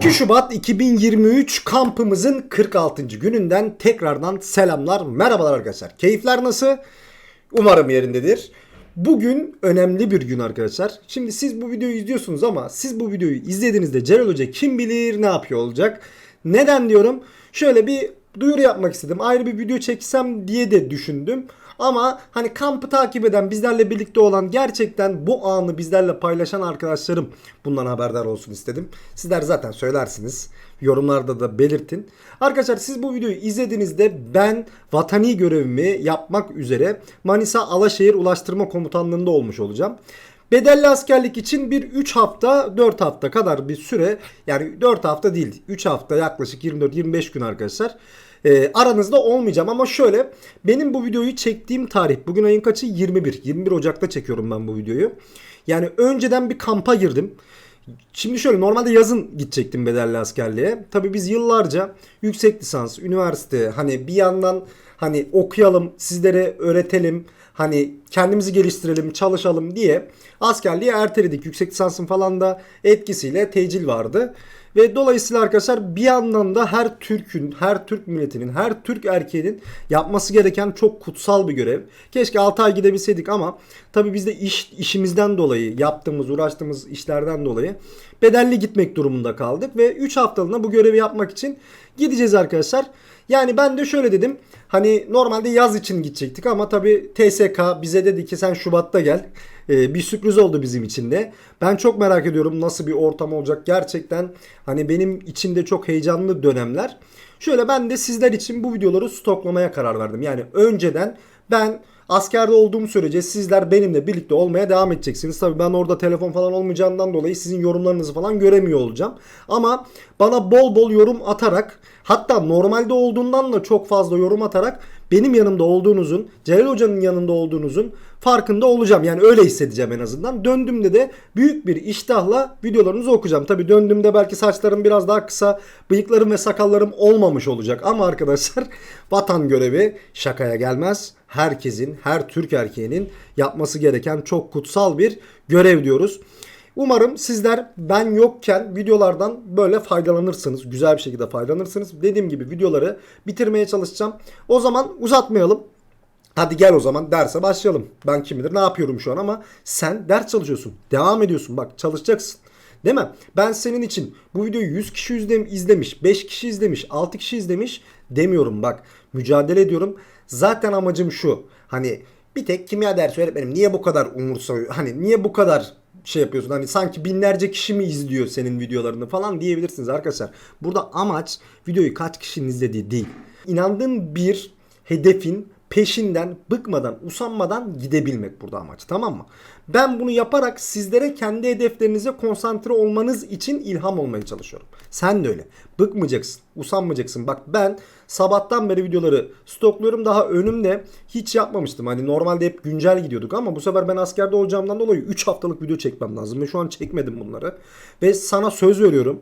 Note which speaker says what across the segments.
Speaker 1: 2 Şubat 2023 kampımızın 46. gününden tekrardan selamlar, merhabalar arkadaşlar. Keyifler nasıl? Umarım yerindedir. Bugün önemli bir gün arkadaşlar. Şimdi siz bu videoyu izliyorsunuz ama siz bu videoyu izlediğinizde Celal Hoca kim bilir ne yapıyor olacak. Neden diyorum? Şöyle bir duyuru yapmak istedim. Ayrı bir video çeksem diye de düşündüm. Ama hani kampı takip eden, bizlerle birlikte olan gerçekten bu anı bizlerle paylaşan arkadaşlarım bundan haberdar olsun istedim. Sizler zaten söylersiniz. Yorumlarda da belirtin. Arkadaşlar siz bu videoyu izlediğinizde ben vatani görevimi yapmak üzere Manisa Alaşehir Ulaştırma Komutanlığı'nda olmuş olacağım. Bedelli askerlik için bir 3 hafta 4 hafta kadar bir süre yani 4 hafta değil 3 hafta yaklaşık 24-25 gün arkadaşlar e, aranızda olmayacağım ama şöyle benim bu videoyu çektiğim tarih bugün ayın kaçı? 21 21 Ocak'ta çekiyorum ben bu videoyu. Yani önceden bir kampa girdim. Şimdi şöyle normalde yazın gidecektim bedelli askerliğe. Tabii biz yıllarca yüksek lisans, üniversite hani bir yandan hani okuyalım, sizlere öğretelim, hani kendimizi geliştirelim, çalışalım diye askerliği erteledik. Yüksek lisansın falan da etkisiyle tecil vardı. Ve dolayısıyla arkadaşlar bir yandan da her Türk'ün, her Türk milletinin, her Türk erkeğinin yapması gereken çok kutsal bir görev. Keşke 6 ay gidebilseydik ama tabii biz de iş, işimizden dolayı, yaptığımız, uğraştığımız işlerden dolayı bedelli gitmek durumunda kaldık. Ve 3 haftalığına bu görevi yapmak için gideceğiz arkadaşlar. Yani ben de şöyle dedim. Hani normalde yaz için gidecektik ama tabii TSK bize dedi ki sen Şubat'ta gel. Ee, bir sürpriz oldu bizim için de. Ben çok merak ediyorum nasıl bir ortam olacak. Gerçekten hani benim içimde çok heyecanlı dönemler. Şöyle ben de sizler için bu videoları stoklamaya karar verdim. Yani önceden ben askerde olduğum sürece sizler benimle birlikte olmaya devam edeceksiniz. Tabii ben orada telefon falan olmayacağından dolayı sizin yorumlarınızı falan göremiyor olacağım. Ama bana bol bol yorum atarak hatta normalde olduğundan da çok fazla yorum atarak benim yanımda olduğunuzun, Celal Hoca'nın yanında olduğunuzun farkında olacağım. Yani öyle hissedeceğim en azından. Döndüğümde de büyük bir iştahla videolarınızı okuyacağım. Tabi döndüğümde belki saçlarım biraz daha kısa, bıyıklarım ve sakallarım olmamış olacak. Ama arkadaşlar vatan görevi şakaya gelmez. Herkesin, her Türk erkeğinin yapması gereken çok kutsal bir görev diyoruz. Umarım sizler ben yokken videolardan böyle faydalanırsınız. Güzel bir şekilde faydalanırsınız. Dediğim gibi videoları bitirmeye çalışacağım. O zaman uzatmayalım. Hadi gel o zaman derse başlayalım. Ben kim bilir ne yapıyorum şu an ama sen ders çalışıyorsun. Devam ediyorsun. Bak çalışacaksın. Değil mi? Ben senin için bu videoyu 100 kişi izlemiş, 5 kişi izlemiş, 6 kişi izlemiş demiyorum. Bak mücadele ediyorum. Zaten amacım şu. Hani bir tek kimya dersi öğretmenim niye bu kadar umursamıyor? Hani niye bu kadar şey yapıyorsun? Hani sanki binlerce kişi mi izliyor senin videolarını falan diyebilirsiniz arkadaşlar. Burada amaç videoyu kaç kişinin izlediği değil. İnandığın bir hedefin peşinden bıkmadan usanmadan gidebilmek burada amaç tamam mı? Ben bunu yaparak sizlere kendi hedeflerinize konsantre olmanız için ilham olmaya çalışıyorum. Sen de öyle. Bıkmayacaksın, usanmayacaksın. Bak ben sabahtan beri videoları stokluyorum. Daha önümde hiç yapmamıştım. Hani normalde hep güncel gidiyorduk ama bu sefer ben askerde olacağımdan dolayı 3 haftalık video çekmem lazım. Ve şu an çekmedim bunları. Ve sana söz veriyorum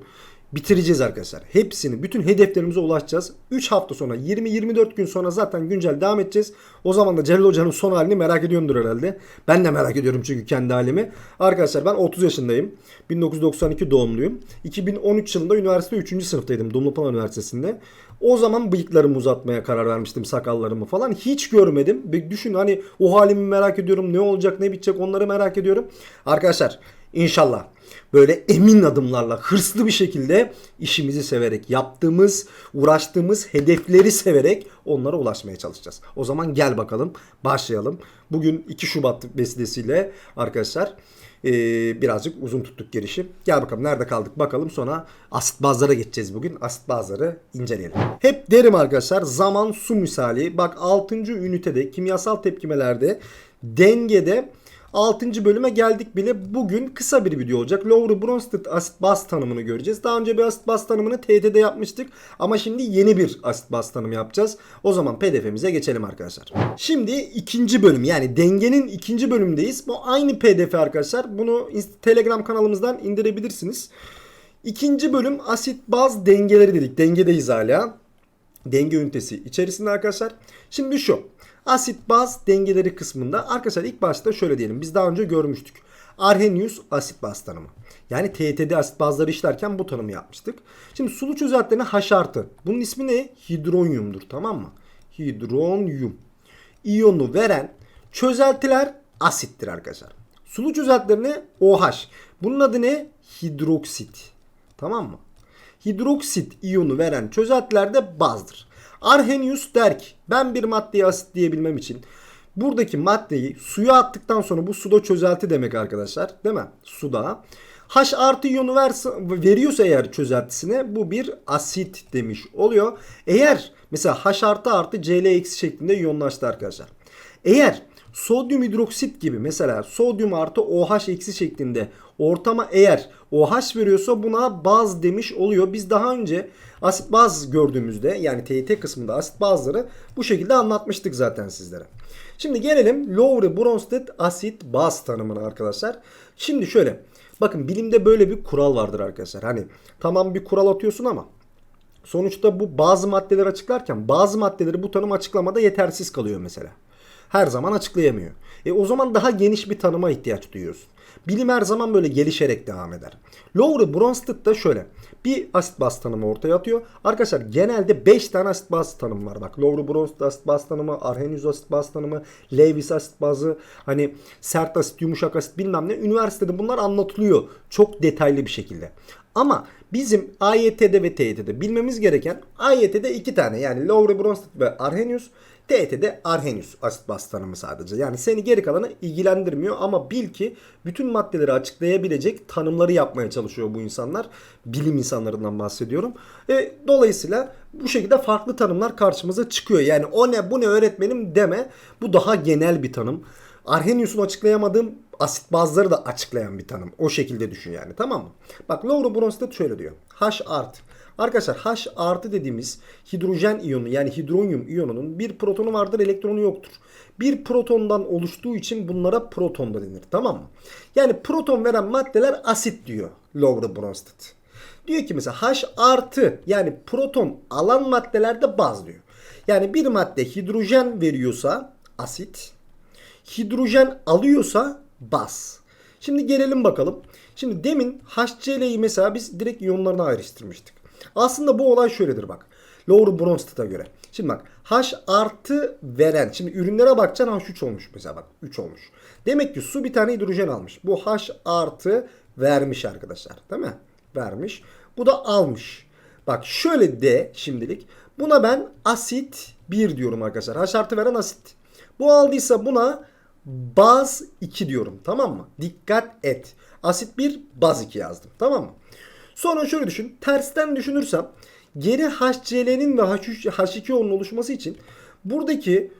Speaker 1: bitireceğiz arkadaşlar. Hepsini, bütün hedeflerimize ulaşacağız. 3 hafta sonra, 20-24 gün sonra zaten güncel devam edeceğiz. O zaman da Celal Hoca'nın son halini merak ediyordur herhalde. Ben de merak ediyorum çünkü kendi halimi. Arkadaşlar ben 30 yaşındayım. 1992 doğumluyum. 2013 yılında üniversite 3. sınıftaydım Dumlupınar Üniversitesi'nde. O zaman bıyıklarımı uzatmaya karar vermiştim sakallarımı falan. Hiç görmedim. Bir düşün hani o halimi merak ediyorum. Ne olacak ne bitecek onları merak ediyorum. Arkadaşlar inşallah böyle emin adımlarla hırslı bir şekilde işimizi severek yaptığımız, uğraştığımız hedefleri severek onlara ulaşmaya çalışacağız. O zaman gel bakalım başlayalım. Bugün 2 Şubat vesilesiyle arkadaşlar ee, birazcık uzun tuttuk girişi. Gel bakalım nerede kaldık bakalım sonra asit bazlara geçeceğiz bugün. Asit bazları inceleyelim. Hep derim arkadaşlar zaman su misali. Bak 6. ünitede kimyasal tepkimelerde dengede 6. bölüme geldik bile. Bugün kısa bir video olacak. Lowry Bronsted asit baz tanımını göreceğiz. Daha önce bir asit baz tanımını TET'de yapmıştık. Ama şimdi yeni bir asit baz tanımı yapacağız. O zaman pdf'imize geçelim arkadaşlar. Şimdi ikinci bölüm yani dengenin ikinci bölümdeyiz. Bu aynı pdf arkadaşlar. Bunu Telegram kanalımızdan indirebilirsiniz. İkinci bölüm asit baz dengeleri dedik. Dengedeyiz hala. Denge ünitesi içerisinde arkadaşlar. Şimdi şu asit baz dengeleri kısmında arkadaşlar ilk başta şöyle diyelim. Biz daha önce görmüştük. Arrhenius asit baz tanımı. Yani TET'de asit bazları işlerken bu tanımı yapmıştık. Şimdi sulu çözeltilerine H artı. Bunun ismi ne? Hidronyumdur tamam mı? Hidronyum. İyonu veren çözeltiler asittir arkadaşlar. Sulu çözeltilerine OH. Bunun adı ne? Hidroksit. Tamam mı? Hidroksit iyonu veren çözeltiler de bazdır. Arrhenius der ki ben bir maddeye asit diyebilmem için buradaki maddeyi suya attıktan sonra bu suda çözelti demek arkadaşlar. Değil mi? Suda. H artı iyonu verse, veriyorsa eğer çözeltisine bu bir asit demiş oluyor. Eğer mesela H artı artı Cl eksi şeklinde iyonlaştı arkadaşlar. Eğer sodyum hidroksit gibi mesela sodyum artı OH eksi şeklinde ortama eğer OH veriyorsa buna baz demiş oluyor. Biz daha önce asit baz gördüğümüzde yani TIT kısmında asit bazları bu şekilde anlatmıştık zaten sizlere. Şimdi gelelim Lowry Bronsted asit baz tanımına arkadaşlar. Şimdi şöyle bakın bilimde böyle bir kural vardır arkadaşlar. Hani tamam bir kural atıyorsun ama sonuçta bu bazı maddeleri açıklarken bazı maddeleri bu tanım açıklamada yetersiz kalıyor mesela her zaman açıklayamıyor. E o zaman daha geniş bir tanıma ihtiyaç duyuyorsun. Bilim her zaman böyle gelişerek devam eder. Lowry Bronsted da şöyle bir asit baz tanımı ortaya atıyor. Arkadaşlar genelde 5 tane asit baz tanımı var. Bak Lowry Bronsted asit baz tanımı, Arrhenius asit baz tanımı, Lewis asit bazı, hani sert asit, yumuşak asit bilmem ne. Üniversitede bunlar anlatılıyor çok detaylı bir şekilde. Ama bizim AYT'de ve TYT'de bilmemiz gereken AYT'de iki tane yani Lowry Bronsted ve Arrhenius TET'de Arrhenius asit baz tanımı sadece. Yani seni geri kalanı ilgilendirmiyor ama bil ki bütün maddeleri açıklayabilecek tanımları yapmaya çalışıyor bu insanlar. Bilim insanlarından bahsediyorum. E, dolayısıyla bu şekilde farklı tanımlar karşımıza çıkıyor. Yani o ne bu ne öğretmenim deme. Bu daha genel bir tanım. Arrhenius'un açıklayamadığım asit bazları da açıklayan bir tanım. O şekilde düşün yani tamam mı? Bak Lowry Bronsted şöyle diyor. H artı. Arkadaşlar H artı dediğimiz hidrojen iyonu yani hidronyum iyonunun bir protonu vardır elektronu yoktur. Bir protondan oluştuğu için bunlara proton da denir tamam mı? Yani proton veren maddeler asit diyor Lowry Bronsted. Diyor ki mesela H artı yani proton alan maddelerde baz diyor. Yani bir madde hidrojen veriyorsa asit, hidrojen alıyorsa baz. Şimdi gelelim bakalım. Şimdi demin HCl'yi mesela biz direkt iyonlarına ayrıştırmıştık. Aslında bu olay şöyledir bak. Lowry Bronstet'a göre. Şimdi bak H artı veren. Şimdi ürünlere bakacaksın H3 olmuş mesela bak 3 olmuş. Demek ki su bir tane hidrojen almış. Bu H artı vermiş arkadaşlar. Değil mi? Vermiş. Bu da almış. Bak şöyle de şimdilik. Buna ben asit 1 diyorum arkadaşlar. H artı veren asit. Bu aldıysa buna baz 2 diyorum. Tamam mı? Dikkat et. Asit 1 baz 2 yazdım. Tamam mı? Sonra şöyle düşün. Tersten düşünürsem geri HCl'nin ve H3, H2O'nun oluşması için buradaki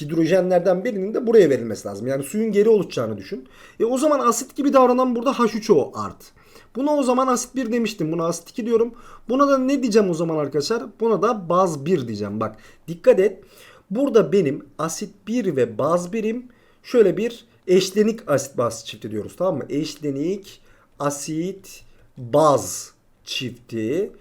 Speaker 1: hidrojenlerden birinin de buraya verilmesi lazım. Yani suyun geri oluşacağını düşün. E o zaman asit gibi davranan burada H3O art. Buna o zaman asit 1 demiştim. Buna asit 2 diyorum. Buna da ne diyeceğim o zaman arkadaşlar? Buna da baz 1 diyeceğim. Bak dikkat et. Burada benim asit 1 ve baz 1'im şöyle bir eşlenik asit baz çifti diyoruz. Tamam mı? Eşlenik asit baz çifti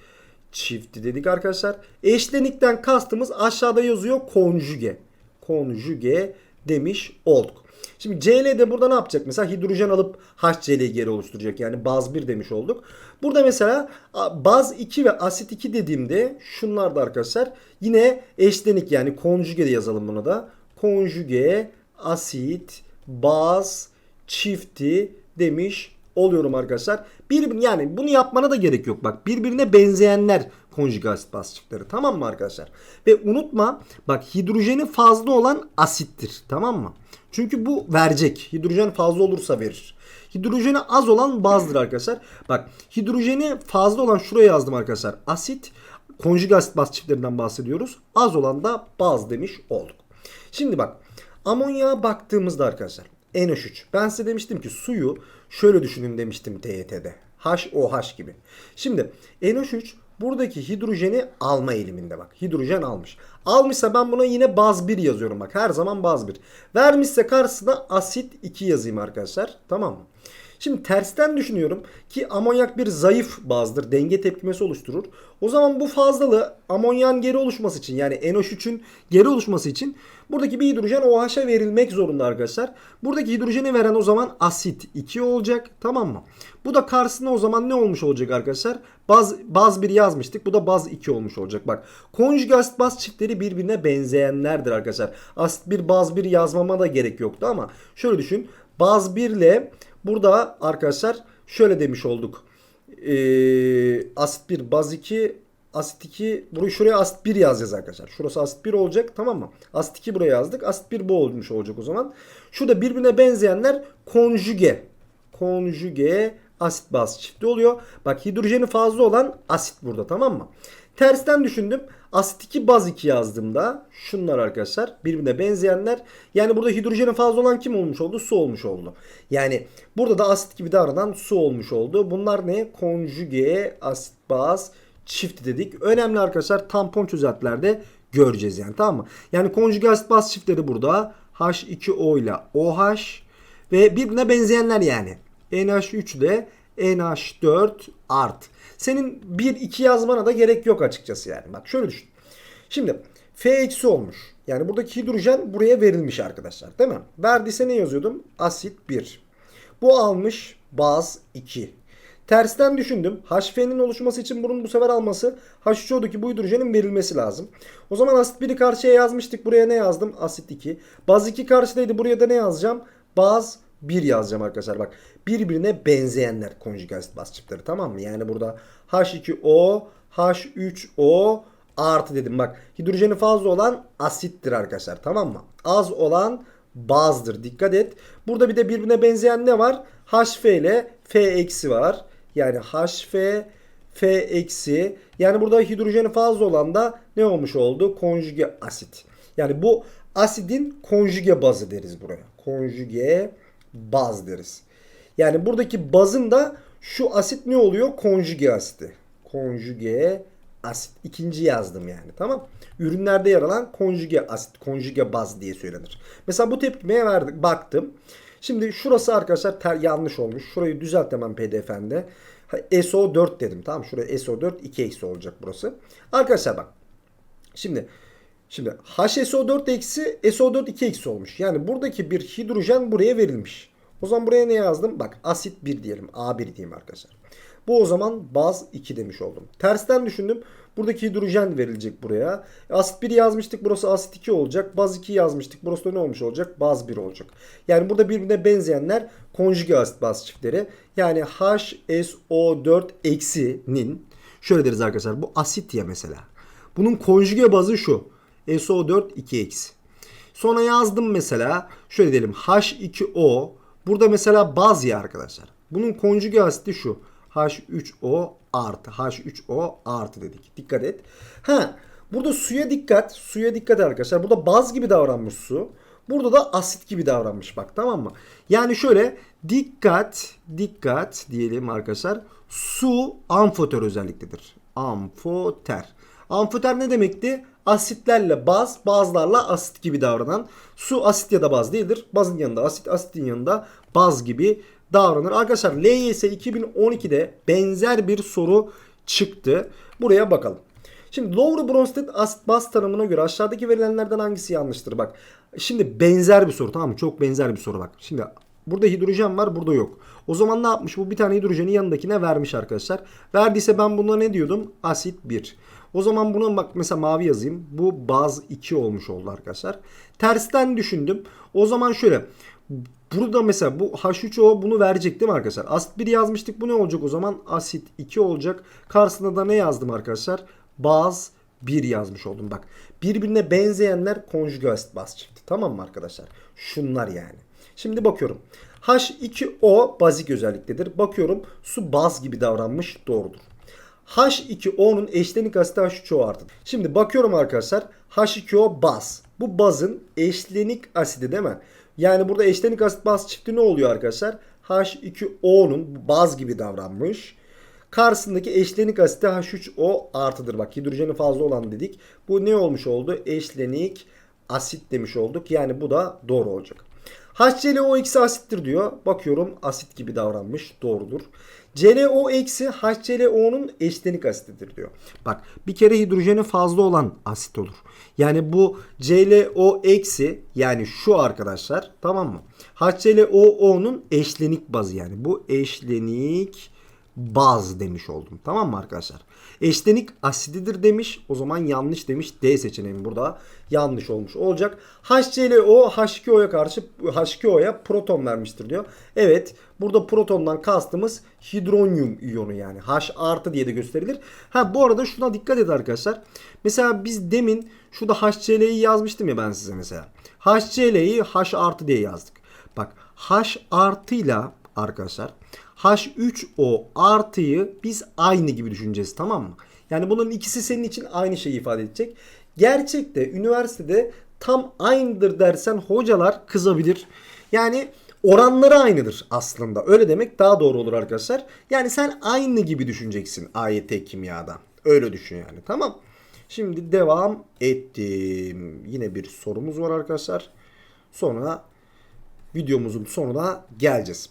Speaker 1: çifti dedik arkadaşlar. Eşlenikten kastımız aşağıda yazıyor konjüge. Konjüge demiş olduk. Şimdi CL burada ne yapacak? Mesela hidrojen alıp HCl'yi geri oluşturacak. Yani baz 1 demiş olduk. Burada mesela baz 2 ve asit 2 dediğimde şunlar da arkadaşlar yine eşlenik yani konjüge de yazalım bunu da. Konjüge asit baz çifti demiş oluyorum arkadaşlar. Bir, yani bunu yapmana da gerek yok. Bak birbirine benzeyenler konjüge asit çiftleri. Tamam mı arkadaşlar? Ve unutma bak hidrojeni fazla olan asittir. Tamam mı? Çünkü bu verecek. Hidrojen fazla olursa verir. Hidrojeni az olan bazdır arkadaşlar. Bak hidrojeni fazla olan şuraya yazdım arkadaşlar. Asit konjüge asit baz çiftlerinden bahsediyoruz. Az olan da baz demiş olduk. Şimdi bak amonyağa baktığımızda arkadaşlar NH3. Ben size demiştim ki suyu şöyle düşünün demiştim TYT'de. HOH gibi. Şimdi NH3 buradaki hidrojeni alma eğiliminde bak. Hidrojen almış. Almışsa ben buna yine baz 1 yazıyorum bak. Her zaman baz 1. Vermişse karşısına asit 2 yazayım arkadaşlar. Tamam mı? Şimdi tersten düşünüyorum ki amonyak bir zayıf bazdır. Denge tepkimesi oluşturur. O zaman bu fazlalığı amonyan geri oluşması için yani NH3'ün geri oluşması için buradaki bir hidrojen OH'a verilmek zorunda arkadaşlar. Buradaki hidrojeni veren o zaman asit 2 olacak. Tamam mı? Bu da karşısına o zaman ne olmuş olacak arkadaşlar? Baz, baz 1 yazmıştık. Bu da baz 2 olmuş olacak. Bak konjüge asit baz çiftleri birbirine benzeyenlerdir arkadaşlar. Asit 1 baz 1 yazmama da gerek yoktu ama şöyle düşün. Baz 1 ile burada arkadaşlar şöyle demiş olduk. Ee, asit 1 baz 2 asit 2 burayı şuraya asit 1 yazacağız arkadaşlar. Şurası asit 1 olacak tamam mı? Asit 2 buraya yazdık. Asit 1 bu olmuş olacak o zaman. Şurada birbirine benzeyenler konjüge. Konjüge asit baz çifti oluyor. Bak hidrojeni fazla olan asit burada tamam mı? Tersten düşündüm. Asit 2 baz 2 yazdığımda şunlar arkadaşlar birbirine benzeyenler. Yani burada hidrojeni fazla olan kim olmuş oldu? Su olmuş oldu. Yani burada da asit gibi davranan su olmuş oldu. Bunlar ne? Konjüge asit baz çifti dedik. Önemli arkadaşlar tampon çözeltilerde göreceğiz yani tamam mı? Yani konjüge asit baz çiftleri burada H2O ile OH ve birbirine benzeyenler yani. NH3 ile NH4 art. Senin 1-2 yazmana da gerek yok açıkçası yani. Bak şöyle düşün. Şimdi F eksi olmuş. Yani buradaki hidrojen buraya verilmiş arkadaşlar. Değil mi? Verdiyse ne yazıyordum? Asit 1. Bu almış baz 2. Tersten düşündüm. HF'nin oluşması için bunun bu sefer alması H3O'daki bu hidrojenin verilmesi lazım. O zaman asit 1'i karşıya yazmıştık. Buraya ne yazdım? Asit 2. Baz 2 karşıdaydı. Buraya da ne yazacağım? Baz 1 yazacağım arkadaşlar. Bak birbirine benzeyenler konjüge asit baz çiftleri tamam mı? Yani burada H2O, H3O artı dedim. Bak hidrojeni fazla olan asittir arkadaşlar tamam mı? Az olan bazdır. Dikkat et. Burada bir de birbirine benzeyen ne var? HF ile F eksi var. Yani HF F eksi. Yani burada hidrojeni fazla olan da ne olmuş oldu? Konjüge asit. Yani bu asidin konjüge bazı deriz buraya. Konjüge baz deriz. Yani buradaki bazın da şu asit ne oluyor? Konjüge asiti. Konjüge asit. İkinci yazdım yani tamam. Ürünlerde yer alan konjüge asit, konjüge baz diye söylenir. Mesela bu tepkimeye verdik, baktım. Şimdi şurası arkadaşlar ter, yanlış olmuş. Şurayı düzelt hemen pdf'nde. SO4 dedim tamam. Şuraya SO4 2 eksi olacak burası. Arkadaşlar bak. Şimdi Şimdi HSO4 eksi SO4 2 eksi olmuş. Yani buradaki bir hidrojen buraya verilmiş. O zaman buraya ne yazdım? Bak asit 1 diyelim. A1 diyeyim arkadaşlar. Bu o zaman baz 2 demiş oldum. Tersten düşündüm. Buradaki hidrojen verilecek buraya. Asit 1 yazmıştık. Burası asit 2 olacak. Baz 2 yazmıştık. Burası da ne olmuş olacak? Baz 1 olacak. Yani burada birbirine benzeyenler konjüge asit baz çiftleri. Yani HSO4 eksinin şöyle deriz arkadaşlar. Bu asit ya mesela. Bunun konjüge bazı şu. SO4 2 eksi. Sonra yazdım mesela şöyle diyelim H2O burada mesela baz ya arkadaşlar. Bunun konjüge asiti şu. H3O artı H3O artı dedik. Dikkat et. Ha burada suya dikkat. Suya dikkat arkadaşlar. Burada baz gibi davranmış su. Burada da asit gibi davranmış bak tamam mı? Yani şöyle dikkat dikkat diyelim arkadaşlar. Su amfoter özelliktedir. Amfoter. Amfoter ne demekti? Asitlerle baz, bazlarla asit gibi davranan. Su asit ya da baz değildir. Bazın yanında asit, asitin yanında baz gibi davranır. Arkadaşlar LYS 2012'de benzer bir soru çıktı. Buraya bakalım. Şimdi Lowry Bronsted asit baz tanımına göre aşağıdaki verilenlerden hangisi yanlıştır? Bak şimdi benzer bir soru tamam mı? Çok benzer bir soru bak. Şimdi burada hidrojen var burada yok. O zaman ne yapmış? Bu bir tane hidrojeni yanındakine vermiş arkadaşlar. Verdiyse ben buna ne diyordum? Asit 1. O zaman buna bak mesela mavi yazayım. Bu baz 2 olmuş oldu arkadaşlar. Tersten düşündüm. O zaman şöyle. Burada mesela bu H3O bunu verecek değil mi arkadaşlar? Asit 1 yazmıştık. Bu ne olacak o zaman? Asit 2 olacak. Karşısında da ne yazdım arkadaşlar? Baz 1 yazmış oldum. Bak birbirine benzeyenler konjüge asit baz çifti. Tamam mı arkadaşlar? Şunlar yani. Şimdi bakıyorum. H2O bazik özelliktedir. Bakıyorum su baz gibi davranmış. Doğrudur. H2O'nun eşlenik asiti H3O artı. Şimdi bakıyorum arkadaşlar. H2O baz. Bu bazın eşlenik asidi değil mi? Yani burada eşlenik asit baz çifti ne oluyor arkadaşlar? H2O'nun baz gibi davranmış. Karşısındaki eşlenik asiti H3O artıdır. Bak hidrojeni fazla olan dedik. Bu ne olmuş oldu? Eşlenik asit demiş olduk. Yani bu da doğru olacak. HClO eksi asittir diyor. Bakıyorum asit gibi davranmış. Doğrudur. ClO eksi HClO'nun eşlenik asitidir diyor. Bak bir kere hidrojeni fazla olan asit olur. Yani bu ClO eksi yani şu arkadaşlar tamam mı? HClO'nun eşlenik bazı yani. Bu eşlenik baz demiş oldum. Tamam mı arkadaşlar? Eşlenik asididir demiş. O zaman yanlış demiş. D seçeneğim burada yanlış olmuş olacak. HClO H2O'ya karşı H2O'ya proton vermiştir diyor. Evet. Burada protondan kastımız hidronyum iyonu yani. H artı diye de gösterilir. Ha bu arada şuna dikkat edin arkadaşlar. Mesela biz demin şurada HCl'yi yazmıştım ya ben size mesela. HCl'yi H artı diye yazdık. Bak H artıyla arkadaşlar H3O artıyı biz aynı gibi düşüneceğiz tamam mı? Yani bunların ikisi senin için aynı şeyi ifade edecek. Gerçekte üniversitede tam aynıdır dersen hocalar kızabilir. Yani oranları aynıdır aslında. Öyle demek daha doğru olur arkadaşlar. Yani sen aynı gibi düşüneceksin AYT kimyada. Öyle düşün yani tamam. Şimdi devam ettim. Yine bir sorumuz var arkadaşlar. Sonra videomuzun sonuna geleceğiz.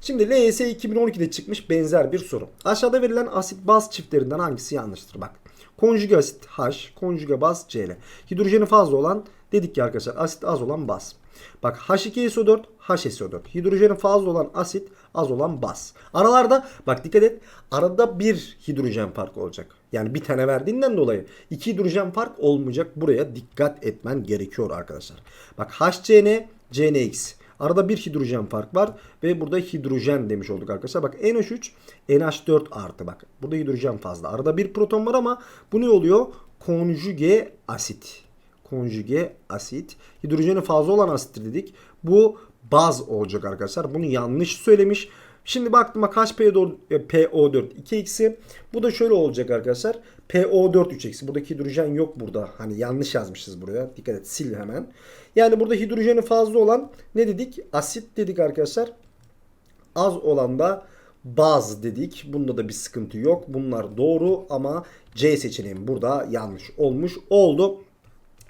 Speaker 1: Şimdi LYS 2012'de çıkmış benzer bir soru. Aşağıda verilen asit baz çiftlerinden hangisi yanlıştır? Bak. Konjüge asit H, konjüge baz Cl. Hidrojeni fazla olan dedik ki arkadaşlar asit az olan baz. Bak H2SO4, HSO4. Hidrojeni fazla olan asit, az olan baz. Aralarda bak dikkat et. Arada bir hidrojen farkı olacak. Yani bir tane verdiğinden dolayı iki hidrojen fark olmayacak. Buraya dikkat etmen gerekiyor arkadaşlar. Bak HCN, CNX. Arada bir hidrojen fark var ve burada hidrojen demiş olduk arkadaşlar. Bak NH3 NH4 artı bak. Burada hidrojen fazla. Arada bir proton var ama bu ne oluyor? Konjüge asit. Konjüge asit. Hidrojeni fazla olan asittir dedik. Bu baz olacak arkadaşlar. Bunu yanlış söylemiş. Şimdi baktım bak HPO4 PO4 2 eksi. Bu da şöyle olacak arkadaşlar. PO4 3 eksi. Buradaki hidrojen yok burada. Hani yanlış yazmışız buraya. Dikkat et sil hemen. Yani burada hidrojeni fazla olan ne dedik? Asit dedik arkadaşlar. Az olan da baz dedik. Bunda da bir sıkıntı yok. Bunlar doğru ama C seçeneğim burada yanlış olmuş oldu.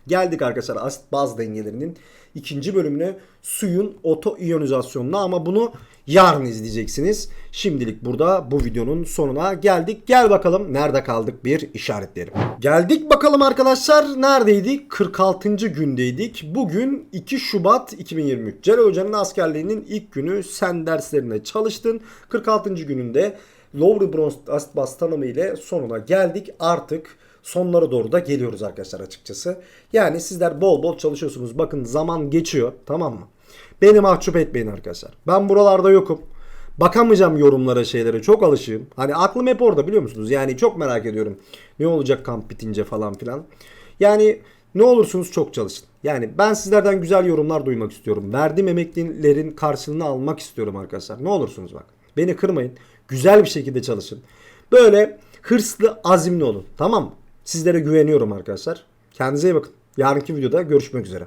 Speaker 1: Geldik arkadaşlar asit baz dengelerinin ikinci bölümüne suyun oto iyonizasyonuna ama bunu yarın izleyeceksiniz. Şimdilik burada bu videonun sonuna geldik. Gel bakalım nerede kaldık bir işaretleyelim. Geldik bakalım arkadaşlar neredeydik? 46. gündeydik. Bugün 2 Şubat 2023. Celal Hoca'nın askerliğinin ilk günü sen derslerine çalıştın. 46. gününde Lowry Bronze asit baz tanımı ile sonuna geldik. Artık sonlara doğru da geliyoruz arkadaşlar açıkçası. Yani sizler bol bol çalışıyorsunuz. Bakın zaman geçiyor tamam mı? Beni mahcup etmeyin arkadaşlar. Ben buralarda yokum. Bakamayacağım yorumlara şeylere çok alışığım. Hani aklım hep orada biliyor musunuz? Yani çok merak ediyorum. Ne olacak kamp bitince falan filan. Yani ne olursunuz çok çalışın. Yani ben sizlerden güzel yorumlar duymak istiyorum. Verdiğim emeklilerin karşılığını almak istiyorum arkadaşlar. Ne olursunuz bak. Beni kırmayın. Güzel bir şekilde çalışın. Böyle hırslı, azimli olun. Tamam mı? Sizlere güveniyorum arkadaşlar. Kendinize iyi bakın. Yarınki videoda görüşmek üzere.